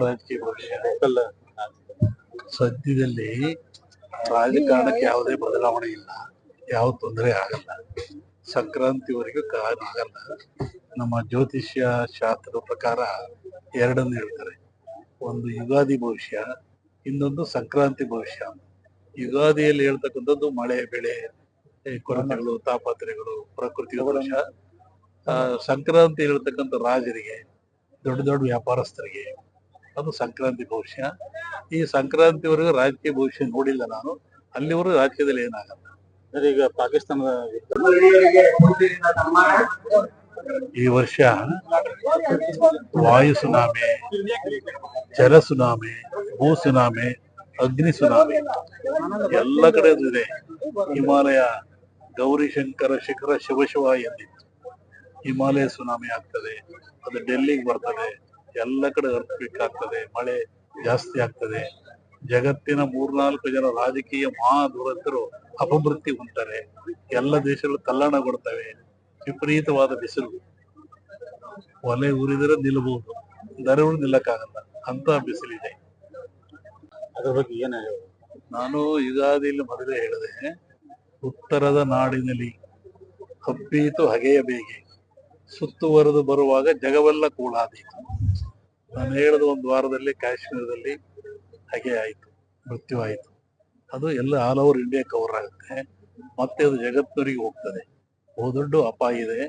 ರಾಜಕೀಯ ಸದ್ಯದಲ್ಲಿ ರಾಜಕಾರಣಕ್ಕೆ ಯಾವುದೇ ಬದಲಾವಣೆ ಇಲ್ಲ. ಯಾವ ತೊಂದರೆ ಆಗಲ್ಲ. ಸಂಕ್ರಾಂತಿವರೆಗೂ ಕಾರಣ ಆಗಲ್ಲ. ನಮ್ಮ ಜ್ಯೋತಿಷ್ಯ ಶಾಸ್ತ್ರದ ಪ್ರಕಾರ ಎರಡನ್ನು ಹೇಳ್ತಾರೆ. ಒಂದು ಯುಗಾದಿ ಭವಿಷ್ಯ, ಇನ್ನೊಂದು ಸಂಕ್ರಾಂತಿ ಭವಿಷ್ಯ. ಯುಗಾದಿಯಲ್ಲಿ ಹೇಳ್ತಕ್ಕಂಥದ್ದು ಮಳೆ, ಬೆಳೆ ಕೊರತೆಗಳು ತಾಪತ್ರೆಗಳು ಪ್ರಕೃತಿ ಸಂಕ್ರಾಂತಿ ಹೇಳ್ತಕ್ಕಂಥ ರಾಜರಿಗೆ, ದೊಡ್ಡ ದೊಡ್ಡ ವ್ಯಾಪಾರಸ್ಥರಿಗೆ ಅದು ಸಂಕ್ರಾಂತಿ ಭವಿಷ್ಯ. ಈ ಸಂಕ್ರಾಂತಿವರೆಗೂ ರಾಜಕೀಯ ಭವಿಷ್ಯ ನೋಡಿಲ್ಲ ನಾನು. ಅಲ್ಲಿವರೆಗೂ ರಾಜ್ಯದಲ್ಲಿ ಏನಾಗಲ್ಲ. ಈಗ ಪಾಕಿಸ್ತಾನದ ಈ ವರ್ಷ ವಾಯು ಸುನಾಮಿ, ಜಲ ಸುನಾಮಿ, ಭೂ ಸುನಾಮಿ, ಅಗ್ನಿ ಸುನಾಮಿ ಎಲ್ಲ ಕಡೆ ಇದೆ. ಹಿಮಾಲಯ ಗೌರಿ ಶಂಕರ ಶಿಖರ ಶಿವಶಿವ ಎಂದಿತ್ತು. ಹಿಮಾಲಯ ಸುನಾಮಿ ಆಗ್ತದೆ. ಅದು ಡೆಲ್ಲಿಗೆ ಬರ್ತದೆ. ಎಲ್ಲ ಕಡೆ ಅರ್ತ್ಕ್ವಿಕ್ ಆಗ್ತದೆ ಮಳೆ ಜಾಸ್ತಿ ಆಗ್ತದೆ. ಜಗತ್ತಿನ ಮೂರ್ನಾಲ್ಕು ಜನ ರಾಜಕೀಯ ಮಹಾ ದುರಂತರು ಅಪಮೃತ್ಯು ಹೊಂತಾರೆ ಎಲ್ಲ ದೇಶಗಳು ತಲ್ಲಣಗೊಳ್ತವೆ ವಿಪರೀತವಾದ ಬಿಸಿಲು. ಒಲೆ ಉರಿದರೆ ನಿಲ್ಲಬಹುದು. ದರವು ನಿಲ್ಲಕ್ಕಾಗಲ್ಲ. ಅಂತ ಬಿಸಿಲಿದೆ. ಅದ್ರ ಬಗ್ಗೆ ಏನ ನಾನು ಯುಗಾದಿಯಲ್ಲಿ ಮೊದಲೇ ಹೇಳಿದೆ ಉತ್ತರದ ನಾಡಿನಲ್ಲಿ ಹಬ್ಬೀತು ಹಗೆಯ ಬೇಗೆ. ಸುತ್ತುವರೆದು ಬರುವಾಗ ಜಗವೆಲ್ಲ ಕೂಳಾದೀತು ನಾನು ಹೇಳಿದ ಒಂದು ವಾರದಲ್ಲಿ ಕಾಶ್ಮೀರದಲ್ಲಿ ಹಾಗೆ ಆಯಿತು ಮೃತ್ಯು ಆಯಿತು. ಅದು ಎಲ್ಲ ಆಲ್ ಓವರ್ ಇಂಡಿಯಾ ಕವರ್ ಆಗುತ್ತೆ. ಮತ್ತೆ ಅದು ಜಗತ್ತಿನವರಿಗೆ ಹೋಗ್ತದೆ. ಬಹುದೊಡ್ಡ ಅಪಾಯ ಇದೆ.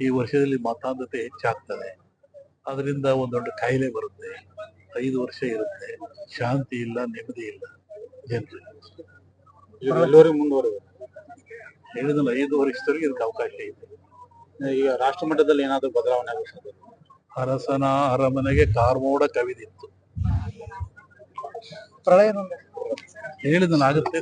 ಈ ವರ್ಷದಲ್ಲಿ ಮತಾಂಧತೆ ಹೆಚ್ಚಾಗ್ತದೆ. ಅದರಿಂದ ಒಂದು ದೊಡ್ಡ ಕಾಯಿಲೆ ಬರುತ್ತೆ. ಐದು ವರ್ಷ ಇರುತ್ತೆ. ಶಾಂತಿ ಇಲ್ಲ ನೆಮ್ಮದಿ ಇಲ್ಲ ಜನರಿಗೆ ಈಗ ಹೇಳಿದಲ್ಲ ಐದು ವರ್ಷದವರೆಗೆ ಇದಕ್ಕೆ ಅವಕಾಶ ಇದೆ. ಈಗ ರಾಷ್ಟ್ರ ಮಟ್ಟದಲ್ಲಿ ಏನಾದರೂ ಬದಲಾವಣೆ ಆಗುತ್ತೆ? ಅರಸನ ಅರಮನೆಗೆ ಕಾರ್ಮೋಡ ಕವಿದಿತ್ತು. ಪ್ರಳಯ ಹೇಳಿದ್ರೆ ಆಗುತ್ತೆ?